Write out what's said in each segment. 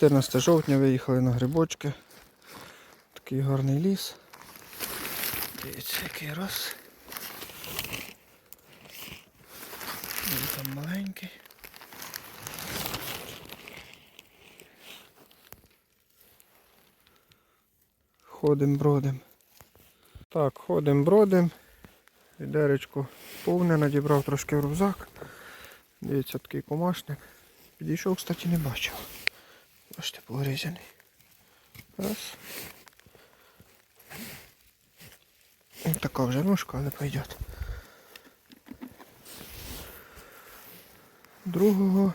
14 жовтня виїхали на грибочки. Такий гарний ліс. Дивіться, який раз. Він там маленький. Ходим, бродим. Так, ходим, бродим. Відеречко повне, надібрав трошки в рюкзак. Дивіться, такий комашник. Підійшов, кстати, не бачив. Бачите, порізаний. Раз. Ось Така вже ножка, але пойдет. Другого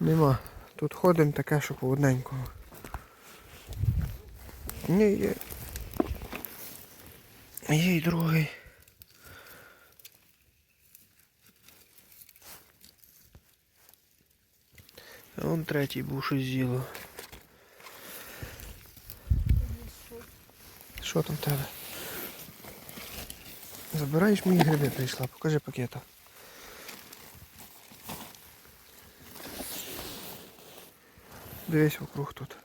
нема. Тут ходимо таке, що по одненькому. Ні, є. Є й другий. вон третій був щось з'їло. Що там в тебе? Забираєш мені гриби прийшла, покажи пакета. Дивись вокруг тут.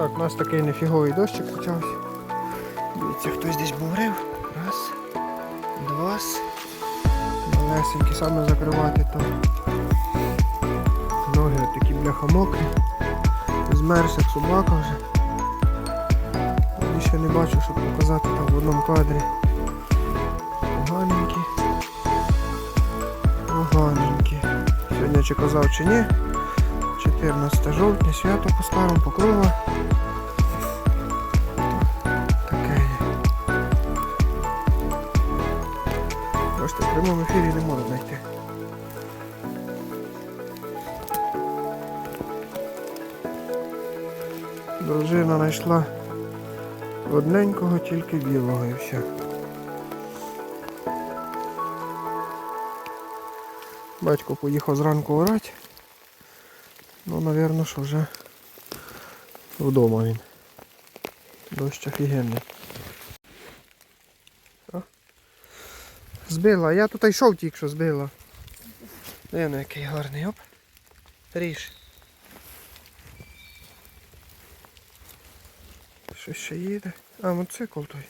Так, у нас такий нефіговий дощик почався. Дивіться, хтось десь бурив. Раз, два. Малесенькі саме закривати то. Ноги такі бляха мокрі. Змерз як собака вже. Більше не бачу, щоб показати там в одному кадрі. Поганенькі. Поганенькі. Сьогодні чи казав чи ні. 14 жовтня, свято по старому покрова. Прямому ефірі не можу знайти. Дружина знайшла одненького, тільки білого і все. Батько поїхав зранку орати. Ну, напевно, що вже вдома він. Дощ офігенний. Збила, я тут йшов тільки що збила. Дивно, який гарний, оп. Ріж. Що ще їде. А, мотоцикл той.